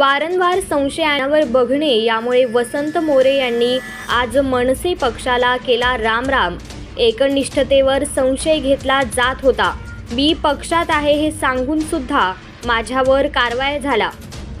वारंवार संशयावर बघणे यामुळे वसंत मोरे यांनी आज मनसे पक्षाला केला रामराम. एकनिष्ठतेवर संशय घेतला जात होता. मी पक्षात आहे हे सांगून सुद्धा माझ्यावर कारवाई झाला.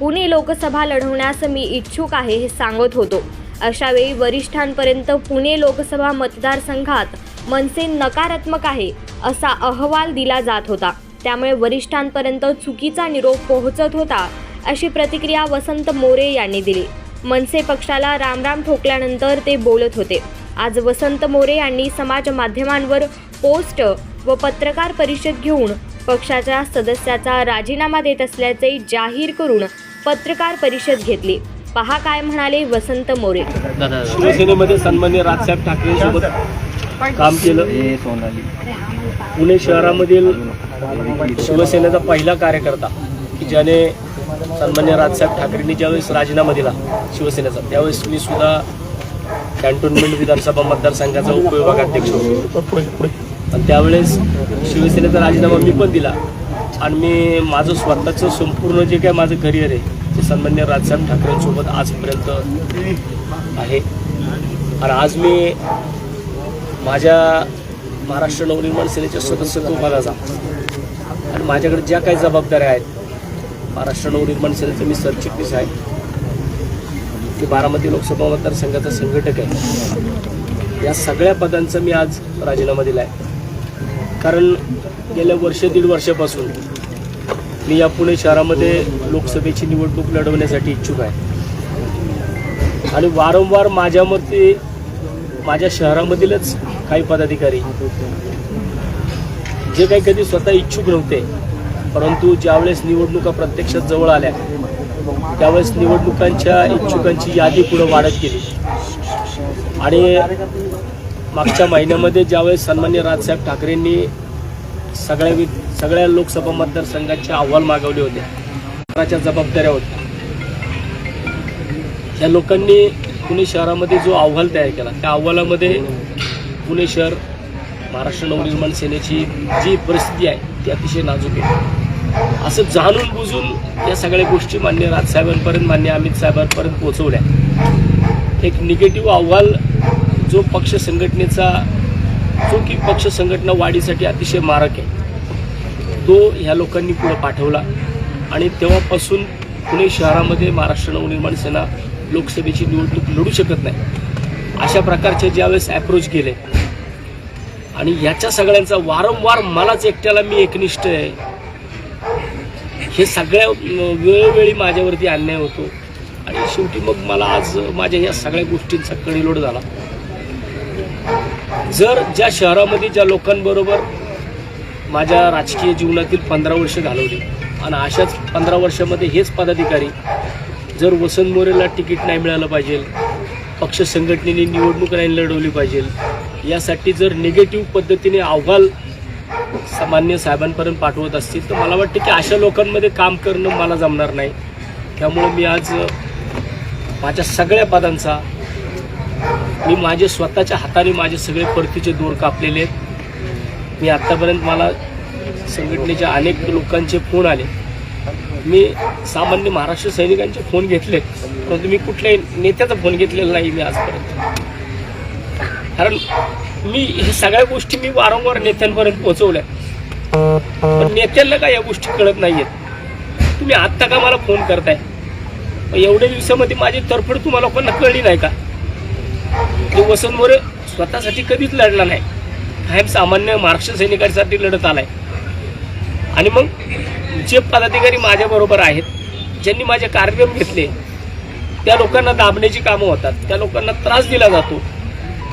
पुणे लोकसभा लढवण्यास मी इच्छुक आहे हे सांगत होतो. अशावेळी वरिष्ठांपर्यंत पुणे लोकसभा मतदारसंघात मनसे नकारात्मक आहे असा अहवाल दिला जात होता. त्यामुळे वरिष्ठांपर्यंत चुकीचा निरोप पोहोचत होता. अशी प्रतिक्रिया वसंत मोरे यांनी दिली. मनसे पक्षाला रामराम ठोकल्यानंतर ते बोलत होते. आज वसंत मोरे यांनी समाज माध्यमांवर पोस्ट व पत्रकार परिषद घेऊन पक्षाच्या सदस्याचा राजीनामा देत असल्याचे जाहीर करून पत्रकार परिषद घेतली. पहा काय म्हणाले वसंत मोरे. शिवसेनेमध्ये सन्मान्य राजसाहेब ठाकरेंसोबत काम केलं. पुणे शहरामधील शिवसेनेचा पहिला कार्यकर्ता की ज्याने सन्मान्य राजसाहेब ठाकरेंनी ज्यावेळेस राजीनामा दिला शिवसेनेचा त्यावेळेस मी सुद्धा कॅन्टोन्मेंट विधानसभा मतदारसंघाचा उपविभागाध्यक्ष होतो. आणि त्यावेळेस शिवसेनेचा राजीनामा मी पण दिला. आणि मी माझं स्वतःचं संपूर्ण जे काय माझं करिअर आहे ते सन्मान्य राजसाहेब ठाकरेंसोबत आजपर्यंत आहे. आणि आज मी माझ्या महाराष्ट्र नवनिर्माण सेनेच्या सदस्यत्व पदाचा आणि माझ्याकडे ज्या काही जबाबदाऱ्या आहेत महाराष्ट्र नवनिर्माण सेनेचं मी सरचिटणीस आहे. मी बारामती लोकसभा मतदारसंघाचा संघटक आहे. या सगळ्या पदांचा मी आज राजीनामा दिला आहे कारण गेल्या वर्ष दीड वर्षापासून मी या पुणे शहरामध्ये लोकसभेची निवडणूक लढवण्यासाठी इच्छुक आहे. आणि वारंवार माझ्या मते माझ्या शहरामधीलच काही पदाधिकारी जे काही कधी स्वतः इच्छुक नव्हते परंतु ज्यावेळेस निवडणुका प्रत्यक्षात जवळ आल्या त्यावेळेस निवडणुकांच्या इच्छुकांची यादी पुढे वाढत गेली. आणि मागच्या महिन्यामध्ये ज्यावेळेस सन्मान्य राजसाहेब ठाकरेंनी सगळ्या वि सगळ्या लोकसभा मतदारसंघाचे अहवाल मागवले होते शहराच्या जबाबदाऱ्या होत्या. या लोकांनी पुणे शहरामध्ये जो अहवाल तयार केला त्या अहवालामध्ये पुणे शहर महाराष्ट्र नवनिर्माण सेनेची जी परिस्थिती आहे ती अतिशय नाजूक आहे. असं जाणून बुजून या सगळ्या गोष्टी मान्य राजसाहेबांपर्यंत मान्य अमित साहेबांपर्यंत पोहोचवल्या. एक निगेटिव्ह अहवाल जो पक्ष संघटनेचा जो की पक्ष संघटना वाढीसाठी अतिशय मारक आहे. तो ह्या लोकांनी पुढे पाठवला. आणि तेव्हापासून पुणे शहरामध्ये महाराष्ट्र नवनिर्माण सेना लोकसभेची निवडणूक लढू शकत नाही. अशा प्रकारचे ज्यावेळेस अप्रोच केले आणि याच्या सगळ्यांचा वारंवार मलाच एकट्याला मी एकनिष्ठ आहे. हे सगळ्या वेळोवेळी माझ्यावरती अन्याय होतो. आणि शेवटी मग मला आज माझ्या या सगळ्या गोष्टींचा कडिलोड झाला. जर ज्या शहरामध्ये ज्या लोकांबरोबर माझ्या राजकीय जीवनातील पंधरा वर्ष घालवली आणि अशाच पंधरा वर्षामध्ये हेच पदाधिकारी जर वसंत मोरेला तिकीट नाही मिळालं पाहिजे पक्ष संघटनेने निवडणूक नाही लढवली पाहिजे यासाठी जर निगेटिव्ह पद्धतीने अहवाल सामान्य साहेबांपर्यंत पाठवत असतील. तर मला वाटतं की अशा लोकांमध्ये काम करणं मला जमणार नाही. त्यामुळं मी आज माझ्या सगळ्या पदांचा मी माझे स्वतःच्या हाताने माझे सगळे परतीचे दोर कापलेले आहेत. मी आत्तापर्यंत मला संघटनेच्या अनेक लोकांचे फोन आले. मी सामान्य महाराष्ट्र सैनिकांचे फोन घेतले परंतु मी कुठल्याही नेत्याचा फोन घेतलेला नाही मी आजपर्यंत. कारण मी हे सगळ्या गोष्टी मी वारंवार नेत्यांपर्यंत पोहोचवल्या. पण नेत्यांना काय या गोष्टी कळत नाही आहेत तुम्ही आत्ता का मला फोन करताय? एवढ्या दिवसामध्ये माझी तरफड तुम्हाला लोकांना कळली नाही का? ते वसंत मोरे स्वतःसाठी कधीच लढला नाही. कायम सामान्य महाराष्ट्र सैनिकांसाठी लढत आलाय. आणि मग जे पदाधिकारी माझ्याबरोबर आहेत ज्यांनी माझे कार्यक्रम घेतले त्या लोकांना दाबण्याची कामं होतात. त्या लोकांना त्रास दिला जातो.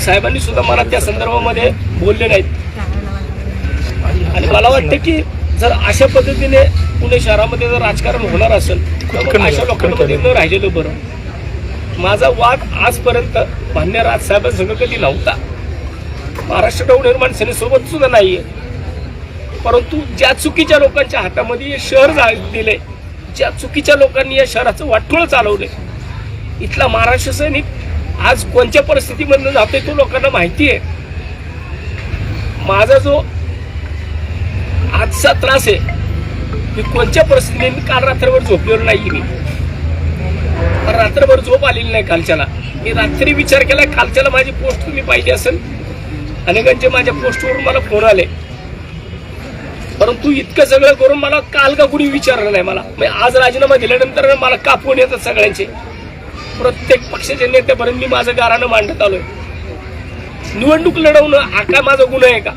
साहेबांनी सुद्धा मला त्या संदर्भामध्ये बोलले नाहीत. आणि मला वाटतं की जर अशा पद्धतीने पुणे शहरामध्ये जर राजकारण होणार असेल तर अशा लोकांमध्ये न राहिलेलं बरं. माझा वाद आजपर्यंत मान्य राजसाहेबांसंग कधी नव्हता. महाराष्ट्र नवनिर्माण सेनेसोबत सुद्धा नाहीये. परंतु ज्या चुकीच्या लोकांच्या हातामध्ये हे शहर दिले ज्या चुकीच्या लोकांनी या शहराचं वाटोळ चालवले इथला महाराष्ट्र सैनिक आज कोणत्या परिस्थितीमधनं जातोय तो लोकांना माहिती आहे. माझा जो आजचा त्रास आहे मी कोणत्या परिस्थितीने मी काल रात्रभर झोपलेलो नाही मी. पण रात्रभर झोप आलेली नाही कालच्याला मी रात्री विचार केला कालच्याला माझी पोस्ट तुम्ही पाहिजे असेल. अनेकांचे माझ्या पोस्टवरून मला फोन आले. परंतु इतकं सगळं करून मला काल का कुणी विचारलं नाही मला. आज राजीनामा दिल्यानंतर मला का फोन येतात सगळ्यांचे. प्रत्येक पक्षाच्या नेत्यापर्यंत मी माझं गारानं मांडत आलोय. निवडणूक लढवणं हा काय माझा गुन्हा आहे का?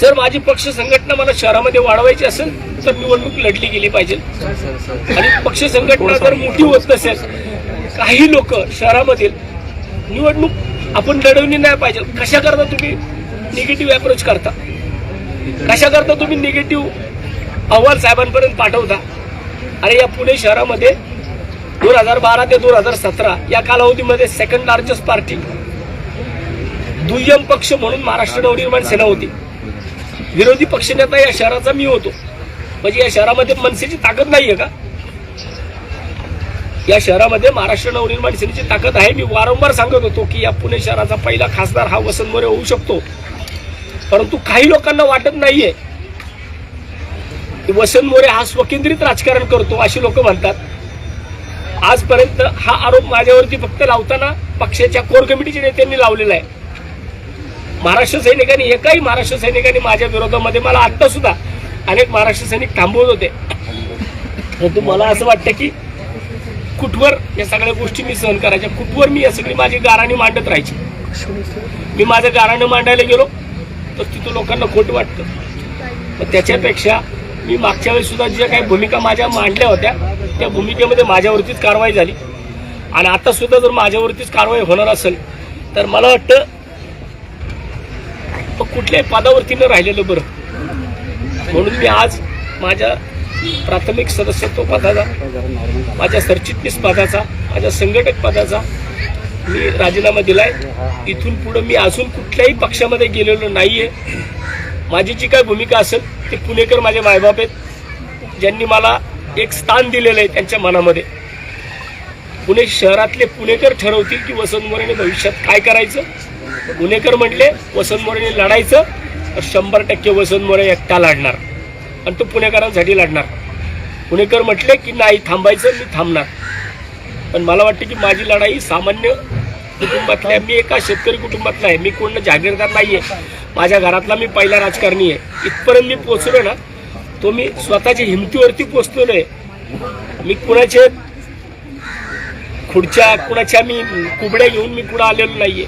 जर माझी पक्ष संघटना मला शहरामध्ये वाढवायची असेल तर निवडणूक लढली गेली पाहिजे. आणि पक्ष संघटना जर मोठी होत नसेल काही लोक शहरामधील निवडणूक आपण लढवली नाही पाहिजे. कशा करता तुम्ही निगेटिव्ह अप्रोच करता? कशा करता तुम्ही निगेटिव्ह अहवाल साहेबांपर्यंत पाठवता? अरे या पुणे शहरामध्ये दोन हजार बारा ते दोन हजार सतरा या कालावधीमध्ये सेकंड लार्जेस्ट पार्टी दुय्यम पक्ष म्हणून महाराष्ट्र नवनिर्माण सेना होती. विरोधी पक्षनेता या शहराचा मी होतो. म्हणजे या शहरामध्ये मनसेची ताकद नाहीये का? या शहरामध्ये महाराष्ट्र नवनिर्माण सेनेची ताकद आहे. मी वारंवार सांगत होतो की या पुणे शहराचा पहिला खासदार हा वसंत मोरे होऊ शकतो. परंतु काही लोकांना वाटत नाहीये की वसंत मोरे हा स्वकेंद्रित राजकारण करतो अशी लोक म्हणतात. आजपर्यंत हा आरोप माझ्यावरती फक्त लावताना पक्षाच्या कोर कमिटीच्या नेत्यांनी लावलेला आहे. महाराष्ट्र सैनिकांनी एकाही महाराष्ट्र सैनिकांनी माझ्या विरोधामध्ये मला आत्ता सुद्धा अनेक महाराष्ट्र सैनिक थांबवत होते. परंतु मला असं वाटतं की कुठवर या सगळ्या गोष्टी मी सहन करायच्या? कुठवर मी या सगळी माझी गाराणी मांडत राहायची? मी माझं गाराणं मांडायला गेलो तर तिथं लोकांना खोट वाटतं. पण त्याच्यापेक्षा मी मागच्या वेळेस सुद्धा ज्या काही भूमिका माझ्या मांडल्या होत्या त्या भूमिकेमध्ये माझ्यावरतीच कारवाई झाली. आणि आता सुद्धा जर माझ्यावरतीच कारवाई होणार असेल तर मला वाटतं मग कुठल्याही पदावरती न राहिलेलं बरं. म्हणून मी आज माझ्या प्राथमिक सदस्यत्व पदाचा माझ्या सरचिटणीस पदाचा माझ्या संघटक पदाचा मी राजीनामा दिलाय. इथून पुढे मी अजून कुठल्याही पक्षामध्ये गेलेलो नाहीये. माझी जी काय भूमिका असेल ते पुणेकर माझे मायबाप आहेत. ज्यांनी मला एक स्थान दिलेलं आहे त्यांच्या मनामध्ये. पुणे शहरातले पुणेकर ठरवतील की वसंत मोरेने भविष्यात काय करायचं? पुणेकर म्हटले वसंत मोरेने लढायचं तर शंभर टक्के वसंत मोरे एकटा लढणार. आणि तो पुणेकरांसाठी लढणार. पुणेकर म्हटले की नाही थांबायचं मी थांबणार. पण मला वाटतं की माझी लढाई सामान्य कुटुंबातल्या मी एका शेतकरी कुटुंबातला आहे. मी कोण जागीरदार नाही आहे माझ्या घरातला मी पहिला राजकारणी आहे. इथपर्यंत मी पोचलो ना तो मी स्वतःच्या हिमतीवरती पोचलेलो आहे मी कुणाचे खुर्च्या कुणाच्या मी कुबड्या घेऊन मी कुणा आलेलो नाहीये.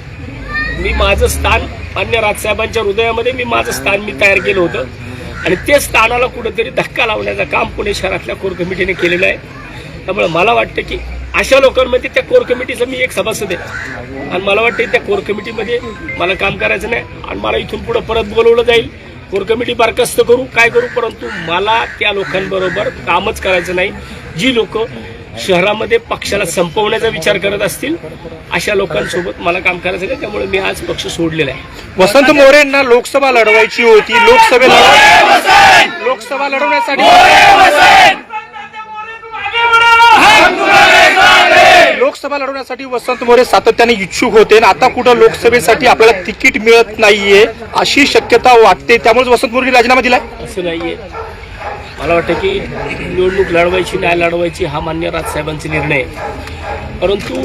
मी माझं स्थान मान्य राजसाहेबांच्या हृदयामध्ये मी माझं स्थान मी तयार केलं होतं. आणि ते स्थानाला कुठेतरी धक्का लावण्याचं काम पुणे शहरातल्या कोर कमिटीने केलेलं आहे. त्यामुळे मला वाटतं की अशा लोकांमध्ये त्या कोर कमिटीचा मी एक सभासद आहे. आणि मला वाटतं त्या कोर कमिटीमध्ये मला काम करायचं नाही आणि मला इथून पुढे परत बोलवलं जाईल. कोर कमिटी बरखास्त करू? काय करू? परंतु मला त्या लोकांबरोबर कामच करायचं नाही. जी लोक शहरामध्ये पक्षाला संपवण्याचा विचार करत असतील अशा लोकांसोबत मला काम करायचं नाही. त्यामुळे मी आज पक्ष सोडलेला आहे. वसंत मोरेंना लोकसभा लढवायची होती. लोकसभेला लोकसभा लढवण्यासाठी लोकसभा लढवण्यासाठी वसंत मोरे सातत्याने इच्छुक होते आणि आता कुठं लोकसभेसाठी आपल्याला तिकीट मिळत नाहीये अशी शक्यता वाटते. त्यामुळे वसंत मोरे राजीनामा दिलाय? असं नाहीये. मला वाटतं की निवडणूक लढवायची नाही लढवायची हा मान्य राजसाहेबांचा निर्णय आहे. परंतु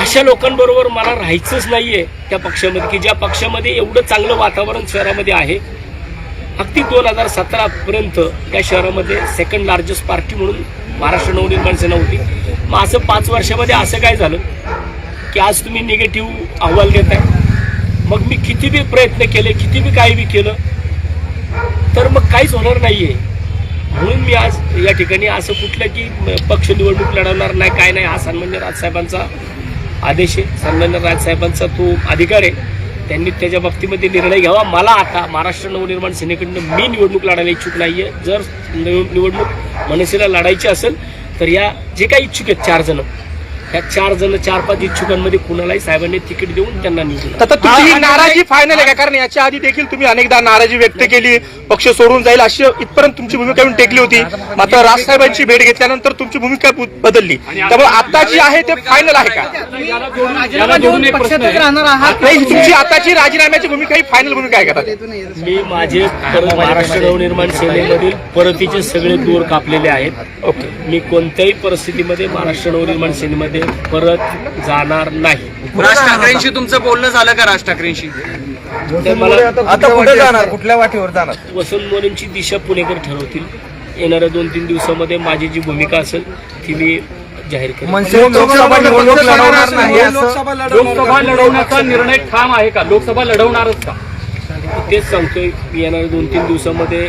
अशा लोकांबरोबर मला राहायचंच नाहीये त्या पक्षामध्ये की ज्या पक्षामध्ये एवढं चांगलं वातावरण शहरामध्ये आहे अगदी दोन हजार सतरापर्यंत त्या शहरामध्ये सेकंड लार्जेस्ट पार्टी म्हणून महाराष्ट्र नवनिर्माण सेना होती. मग असं पाच वर्षामध्ये असं काय झालं की आज तुम्ही निगेटिव्ह अहवाल देताय? मग मी किती बी प्रयत्न केले किती बी काही बी केलं तर मग काहीच होणार नाही आहे म्हणून मी आज या ठिकाणी असं कुठलं की पक्ष निवडणूक लढवणार नाही काय नाही हा सन्मान्य राजसाहेबांचा आदेश आहे. सन्मान्य राजसाहेबांचा तो अधिकार आहे. त्यांनी त्याच्या बाबतीमध्ये निर्णय घ्यावा. मला आता महाराष्ट्र नवनिर्माण सेनेकडनं मी निवडणूक लढायला इच्छुक नाहीये. जर निव- निवडणूक मनसेला लढायची असेल तर या जे काही इच्छुक आहेत चार जण ह्या चार जण चार पाच इच्छुकांमध्ये कुणालाही साहेबांनी तिकीट देऊन त्यांना निवडून ही नाराजी फायनल आहे का? कारण याच्या आधी देखील तुम्ही अनेकदा नाराजी व्यक्त केली. पक्ष सोडून जाईल अशी इथपर्यंत तुमची भूमिका येऊन टेकली होती. मात्र राजसाहेबांची भेट घेतल्यानंतर तुमची भूमिका बदलली. त्यामुळे आता जी आहे ते फायनल आहे का. नाही तुमची आताची राजीनाम्याची भूमिका ही फायनल भूमिका आहे का? मी माझे परत महाराष्ट्र नवनिर्माण सेनेमधील परतीचे सगळे दूर कापलेले आहेत. ओके. मी कोणत्याही परिस्थितीमध्ये महाराष्ट्र नवनिर्माण सेनेमध्ये परत जाणार नाही. राज ठाकरेंशी तुमचं बोलणं झालं का राज ठाकरेंशी? तर मला आता कुठे जाणार? कुठल्या वाटेवर जाणार? वसंत मोरेंची दिशा पुणेकर ठरवतील. येणाऱ्या दोन तीन दिवसामध्ये माझी जी भूमिका असेल ती मी जाहीर करेन. मनसे लोकसभा निवडणूक लढवणार नाही असं? लोकसभा लढवण्याचा निर्णय ठाम आहे का? लोकसभा लढवणारच का? तेच सांगतोय मी येणाऱ्या दोन तीन दिवसामध्ये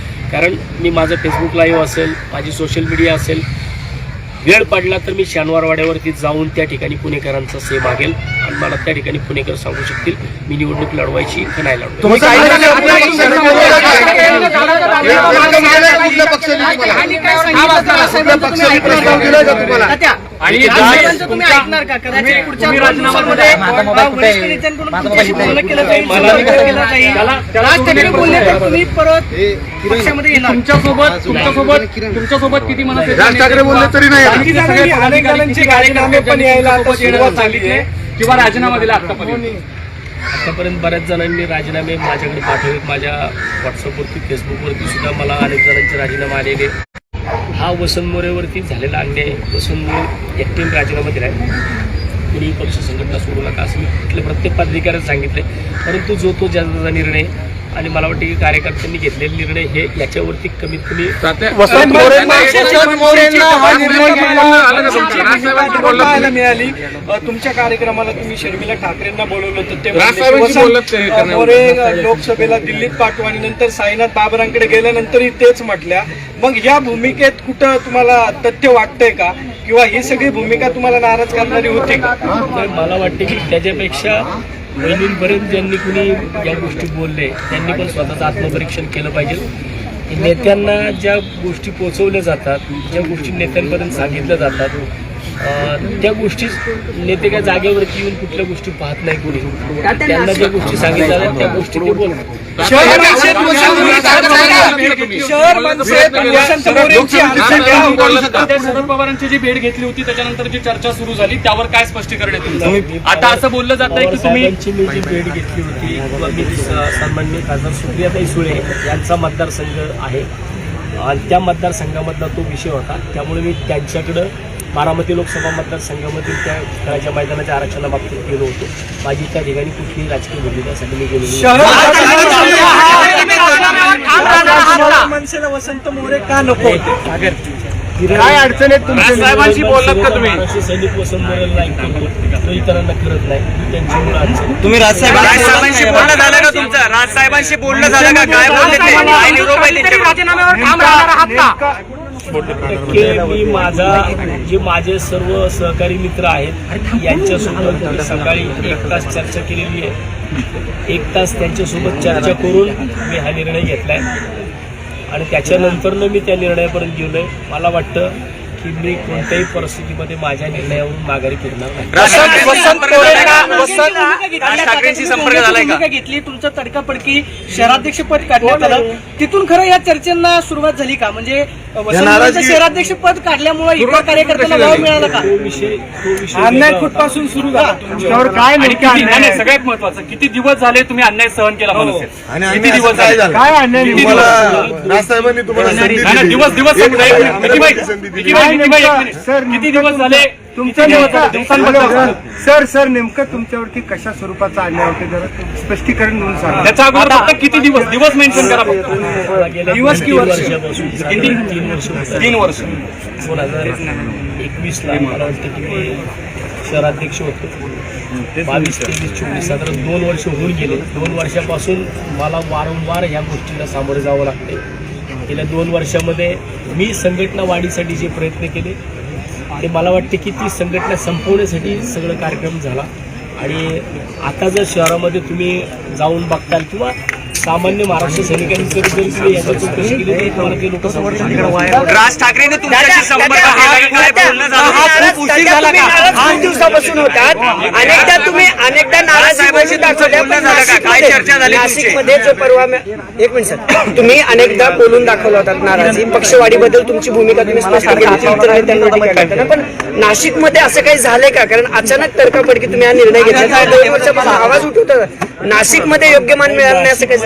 कारण मी माझं फेसबुक लाईव्ह असेल माझी सोशल मीडिया असेल वेळ पडला तर मी शनिवारवाड्यावरती जाऊन त्या ठिकाणी पुणेकरांचा से मागेल. आणि मला त्या ठिकाणी पुणेकर सांगू शकतील मी निवडणूक लढवायची का नाही लढवायची. आणि तुमच्यासोबत तुमच्यासोबत तुमच्यासोबत किती मनसे राज ठाकरे बोलले तरी नाही अनेक जणांचे राजीनामे पण यायला आता सुरुवात झाली आहे. किंवा राजीनामा दिला आतापर्यंत आतापर्यंत बऱ्याच जणांनी राजीनामे माझ्याकडे पाठवलेत माझ्या व्हॉट्सअपवरती फेसबुकवरती सुद्धा मला अनेक जणांचे राजीनामे आलेले. हा वसंत मोरेवरती झालेला अन्याय. आहे. वसंत मोरे एकटीने राजीनामा दिला आहे कुणी पक्ष संघटना सोडू नका असं मी कुठल्या प्रत्येक पदाधिकाऱ्याला सांगितलंय. परंतु जो तो ज्याचा निर्णय आणि मला वाटतं की कार्यकर्त्यांनी घेतलेले निर्णय हे याच्यावरती कमीत कमी वसंत मोरेंना वसंत मोरेंना हा निर्णय पाहायला मिळाली. तुमच्या कार्यक्रमाला तुम्ही शर्मिला ठाकरेंना बोलवलं होतं ते म्हणले की राजसाहेबांशी वसंत, बोलत ते अ, करण्याबद्दल. मोरे लोकसभेला दिल्लीत पाठवू आणि नंतर साईनाथ बाबरांकडे गेल्यानंतरही तेच म्हटल्या. मग या भूमिकेत कुठं तुम्हाला तथ्य वाटतंय का? किंवा ही सगळी भूमिका तुम्हाला नाराज करणारी होती का? तर मला वाटते की त्याच्यापेक्षा बहिणींपर्यंत ज्यांनी कुणी या गोष्टी बोलले त्यांनी पण स्वतःचं आत्मपरीक्षण केलं पाहिजे. नेत्यांना ज्या गोष्टी पोचवल्या जातात ज्या गोष्टी नेत्यांपर्यंत सांगितल्या जातात त्या गोष्टी नेते काय जागेवरती येऊन कुठल्या गोष्टी पाहत नाही कुणी. त्यांना ज्या गोष्टी सांगितल्या त्या गोष्टी ते शरद पवारांची जी भेट घेतली होती त्याच्यानंतर जी चर्चा सुरू झाली त्यावर काय स्पष्टीकरण आहे तुमचं? आता असं बोललं जात आहे की तुम्ही जी भेट घेतली होती किंवा मी स- सन्माननीय खासदार सुप्रियाताई सुळे यांचा मतदारसंघ आहे. आणि त्या मतदारसंघामधला तो विषय होता. त्यामुळे मी त्यांच्याकडं बारामती लोकसभा मतदारसंघामधील त्या खेळाच्या मैदानाच्या आरक्षणाबाबतीत गेलो होतो. माझी त्या ठिकाणी कुठलीही राजकीय भूमिकासाठी मी गेलो मनसेला वसंत मोरे का नको? काय अडचण आहे साहेबांशी बोललात का तुम्ही? सैनिक वसंत मोरेला तो इतरांना करत नाही. ही त्यांची मूळ अडचण. तुम्ही राजसाहेबांशी बोलणं झालं का तुमचं? राजसाहेबांशी बोलणं झालं का? काय बोलले ते? काय निरोप आहे त्यांच्याकडून टक्के मी माझा जे माझे सर्व सहकारी मित्र आहेत यांच्यासोबत मी सकाळी एक तास चर्चा केलेली आहे. एक तास त्यांच्यासोबत चर्चा करून मी हा निर्णय घेतलाय. आणि त्याच्यानंतरनं मी त्या निर्णयापर्यंत गेलोय. मला वाटतं की मी कोणत्याही परिस्थितीमध्ये माझ्या निर्णयावरून माघारी फिरणार नाही. वसंत वसंत मोरेंना वसंत राज ठाकरेंशी संपर्क झालाय का? घेतली. तुमचं तडकाफडकी शहराध्यक्षपद काढण्यात आलं. तिथून खरं या चर्चेंना सुरुवात झाली का? म्हणजे वसंत शहराध्यक्षपद काढल्यामुळे इतर कार्यकर्त्यांना वाव मिळाला का? विषय अन्याय. कुठपासून सुरू झाला. काय आणि किती नाही, नाही, सगळ्यात महत्वाचं किती दिवस झाले तुम्ही अन्याय सहन केला आणि किती दिवस झाले? काय अन्याय दिवस संधी नाही. सर, किती दिवस झाले? तुमचं किती दिवस नेमकं- झाले? दिवसांबद्दल सर सर नेमकं तुमच्यावरती कशा स्वरूपाचा अन्याय होते जरा? स्पष्टीकरण म्हणून सांगा. त्याचा अगोदर फक्त किती दिवस? दिवस मेन्शन करा फक्त. दिवस दोन- की तीन वर्ष? वर्षापासून किती? तीन वर्ष. दोन हजार एकवीस ला मला वाटतं की मी शहराध्यक्ष होतो. बावीस तेवीस चोवीस साधारण दोन वर्ष होऊन गेले. दोन वर्षापासून मला वारंवार ह्या गोष्टीला सामोरं जावं लागते गेल्या दोन वर्षामध्ये मी संघटना वाढीसाठी जे प्रयत्न केले ते मला वाटते की ती संघटना संपवण्यासाठी सगळं कार्यक्रम झाला. आणि आता जर शहरामध्ये तुम्ही जाऊन बघताल किंवा सामान्य महाराष्ट्र. राज ठाकरेने तुमच्याशी संपर्क झालं. खूप उशीर झाला का? आठ दिवसापासून होतात. अनेकदा तुम्ही अनेकदा नाराजी का? काय चर्चा झाली? नाशिकमध्ये जो परवा एक मिनिट सर. तुम्ही अनेकदा बोलून दाखवला होतात नाराजी. पक्षवाढीबद्दल तुमची भूमिका तुम्ही स्पष्ट केली त्यांना पण नाशिकमध्ये असं काही झालंय का? कारण अचानक तडकाफडकी तुम्ही हा निर्णय घेतला. दोन वर्षापासून आवाज उठवता नाशिकमध्ये योग्य मान मिळालं नाही असं काही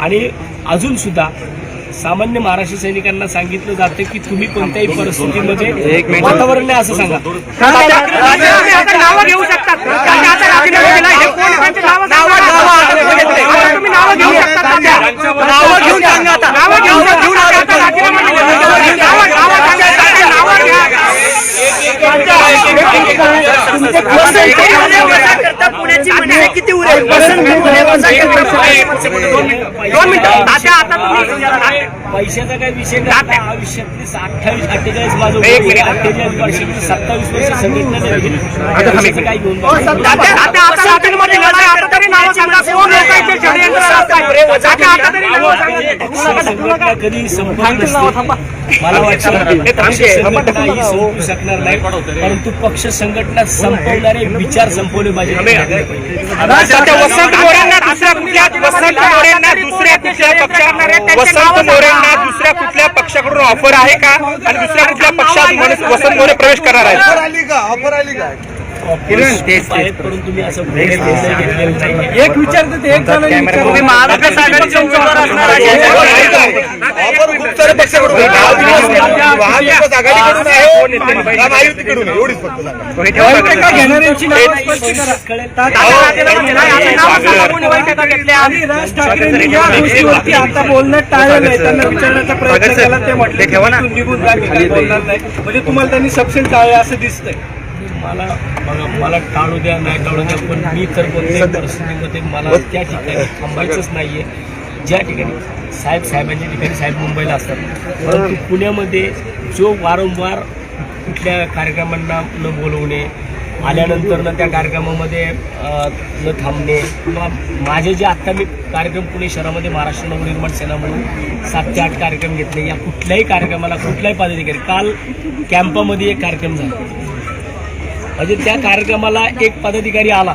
आणि अजून सुद्धा सामान्य महाराष्ट्र सैनिकांना सांगितलं जातं की तुम्ही कोणत्याही परिस्थितीमध्ये वातावरण नाही असं सांगा. नावं घेऊ शकतात. त्यांनी आता राजीनामा दिला कोण आहे? त्यांची नावं सांगा. तुम्ही नावं घेऊ शकता तात्या. नावं घेऊन किती उरेल दोन मिनिटं तात्या आता पैशाचा नाही परंतु पक्ष संघटना संपवणारे विचार संपवले पाहिजे. वसंत मोरेंना दुसऱ्या कुठल्या वसंत मोरेंना दुसऱ्या कुठल्या पक्षा वसंत मोरेंना दुसऱ्या कुठल्या पक्षाकडून ऑफर आहे का? आणि दुसऱ्या कुठल्या पक्षात वसंत मोरे प्रवेश करणार परंतु मी असं निर्णय घेतलेला नाही एक विचारतो ते एक तुम्ही आघाडीचे उमेदवार असणार आहे. राज ठाकरेंनी या गोष्टीवरती आता बोलणं टाळलं आहे त्यांना विचारण्याचा प्रयत्न केला ते म्हटले "तू निघून जा बोलणार नाही. म्हणजे तुम्हाला त्यांनी सपशेल टाळलं असं दिसतंय. मला बघा मला टाळू द्या नाही टाळू द्या पण मी तर कोणत्याही परिस्थितीमध्ये मला त्या ठिकाणी थांबायचंच नाहीये. ज्या ठिकाणी साहेब साहेबांच्या ठिकाणी साहेब मुंबईला असतात परंतु पुण्यामध्ये जो वारंवार कुठल्या कार्यक्रमांना न बोलवणे आल्यानंतर न त्या कार्यक्रमामध्ये न थांबणे किंवा माझे जे आत्ता मी कार्यक्रम पुणे शहरामध्ये महाराष्ट्र नवनिर्माण सेना म्हणून सात ते आठ कार्यक्रम घेतले या कुठल्याही कार्यक्रमाला कुठल्याही पदाधिकारी काल कॅम्पामध्ये एक कार्यक्रम झाला. म्हणजे त्या कार्यक्रमाला एक पदाधिकारी आला.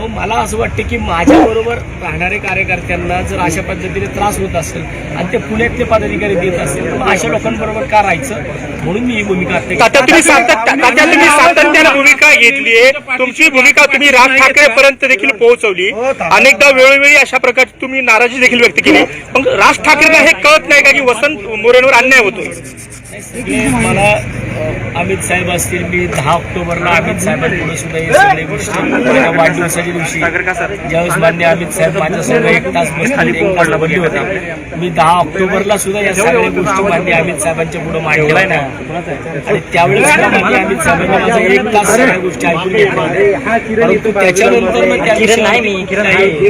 मग मला असं वाटतं की माझ्याबरोबर राहणारे कार्यकर्त्यांना जर अशा पद्धतीने त्रास होत असेल आणि ते पुण्यातले पदाधिकारी देत असतील तर मग अशा लोकांबरोबर का राहायचं? म्हणून मी ही भूमिका सातत्यानं भूमिका घेतलीये तुमची भूमिका तुम्ही राज ठाकरे पर्यंत देखील पोहोचवली. अनेकदा वेळोवेळी अशा प्रकारची तुम्ही नाराजी देखील व्यक्त केली. मग राज ठाकरेंना हे कळत नाही का की वसंत मोरेंवर अन्याय होतो मला अमित साहेब असतील मी दहा ऑक्टोबरला अमित साहेबांपुढे सुद्धा हे सगळे गोष्टी माझ्या वाढदिवसाच्या दिवशी ज्यावेळेस मान्य अमित साहेब माझ्यासमोर एक तास बसले एक तास होते. मी दहा ऑक्टोबरला सुद्धा या सगळ्या गोष्टी मान्य अमित साहेबांच्या पुढे मांडल्या होत्या आणि त्यावेळेस सुद्धा मान्य अमित साहेबांनी माझ्या एक तास सगळ्या गोष्टी ऐकून घेतल्या. परंतु त्याच्यानंतर मग त्या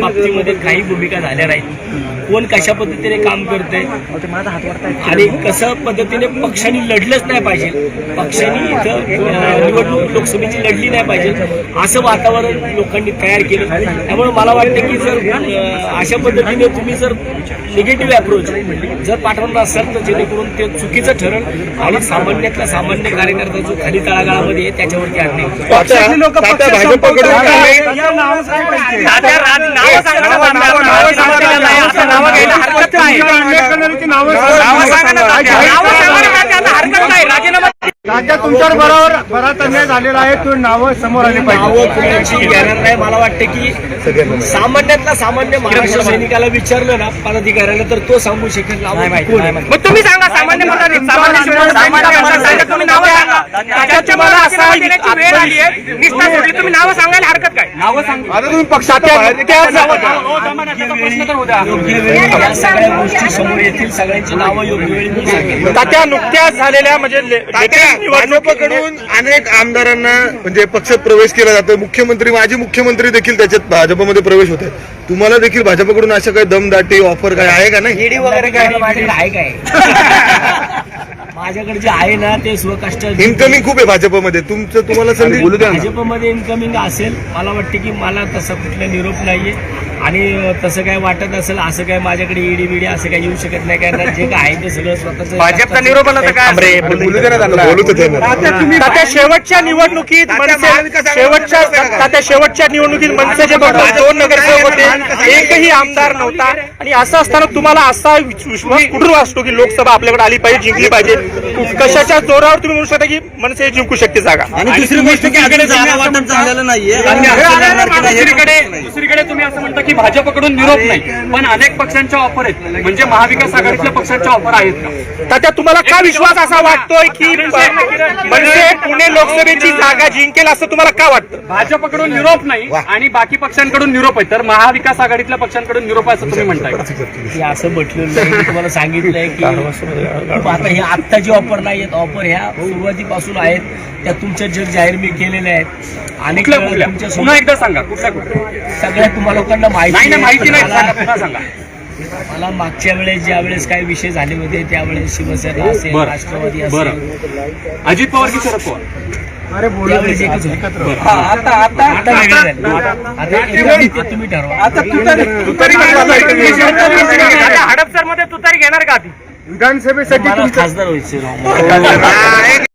बाबतीमध्ये काही भूमिका झाल्या नाहीत. कोण कशा पद्धतीने काम करते आणि कसं पद्धतीने पक्षांनी लढलंच नाही पाहिजे. पक्षांनी इथं निवडणूक लोकसभेची लढली नाही पाहिजे. असं वातावरण लोकांनी तयार केलं. त्यामुळे मला वाटतं की जर अशा पद्धतीने तुम्ही जर निगेटिव्ह अप्रोच जर पाठवणार असाल तर जेणेकरून ते चुकीचं ठरेल आणि सामान्यातला सामान्य कार्यकर्ता जो खाली तळागाळामध्ये आहे त्याच्यावरती आणणे नावं घ्यायला हरकत नाही. नावं सांगा ना. नावं सांगा ना आता हरकत नाही. राजीनामा तात्या तुमच्यावर बरोबर बराच अन्याय झालेला आहे. तो नावं समोर आले नावं कुणाची घेणार नाही? मला वाटतं की सामान्यातला सामान्य महाराष्ट्र सैनिकाला विचारलं ना पदाधिकाऱ्याला तर तो सांगू शकेल नावं कोण आहे. मग तुम्ही सांगा सामान्य मतदार सामान्य शिवसेना तुम्ही नावं सांगा. त्याच्यात तुम्हाला असा देण्याची वेळ आली आहे. निष्ठा सोडली तुम्ही नावं सांगायला हरकत काय? नावं सांगा. आता तुम्ही पक्षाच्या योग्य वेळी या सगळ्या गोष्टी समोर येतील सगळ्यांची नावं योग्य वेळी मी सांगेन. तात्या नुकत्याच झालेल्या म्हणजे भाजपकडून अनेक आमदारांना म्हणजे पक्षात प्रवेश केला जातो. मुख्यमंत्री माजी मुख्यमंत्री देखील त्याच्यात भाजपमध्ये प्रवेश होते तुम्हाला देखील भाजपकडून अशा काही दमदाटी ऑफर काय आहे का नाही? ईडी वगैरे काय माझ्याकडे आहे काय? माझ्याकडे जे आहे ना ते स्वकष्ट इन्कमिंग खूप आहे भाजपमध्ये. तुमचं तुम्हाला संधी बोलू द्या ना. भाजपमध्ये इन्कमिंग असेल मला वाटते की मला तसा कुठला निरोप नाहीये. आणि तसं काय वाटत असेल असं काय माझ्याकडे ईडी बिडी असं काय येऊ शकत नाही कारण जे काय आहे ते सगळं स्वतःच भाजपचा निरोप आला तर काय असेल? बोलू द्या ना त्यांना, बोलू तर द्या ना. तात्या शेवटच्या निवडणुकीत मनसे शेवटच्या तात्या शेवटच्या निवडणुकीत मनसेचे बरोबर दोन नगरसेवक होते. एकही आमदार नव्हता. आणि असं असताना तुम्हाला असा विश- विश्वास कुठून वाटतो की लोकसभा आपल्याकडे आली पाहिजे जिंकली पाहिजे? कशाच्या जोरावर तुम्ही म्हणू शकता की मनसे जिंकू शकते जागा? आणि दुसरी गोष्ट की जागा वाटप झालेलं नाहीये. दुसरीकडे दुसरीकडे तुम्ही असं म्हणता की भाजपकडून निरोप नाही. पण अनेक पक्षांच्या ऑफर आहेत. म्हणजे महाविकास आघाडीतल्या पक्षांच्या ऑफर आहेत का? तात्या तुम्हाला का विश्वास असा वाटतोय की मनसे पुणे लोकसभेची जागा जिंकेल असं तुम्हाला का वाटतं? भाजपकडून निरोप नाही आणि बाकी पक्षांकडून निरोप आहे. तर महाविकास आघाडीतल्या पक्षांकडून निरोप आहे असं तुम्ही म्हणताय असं म्हटलं तुम्हाला सांगितलंय की आता हे आत्ता जी ऑफर नाही आहेत ऑफर ह्या सुरुवातीपासून आहेत त्या तुमच्या जग जाहीर मी केलेल्या आहेत आणि पुन्हा एकदा सांगा कुठल्या कुठल्या सगळ्या तुम्हा लोकांना माहिती. माहिती नाही मला- सांगा पुन्हा सांगा मला मागच्या वेळेस ज्या वेळेस काही विषय झाले होते त्यावेळेस शिवसेना असेल. राष्ट्रवादी बरं. असेल अजित पवार की शरद पवार. आता आता आता आता तुम्ही ठरवा हडपसरमध्ये तुतारी घेणार का ती विधानसभेसाठी मला खासदार व्हायचे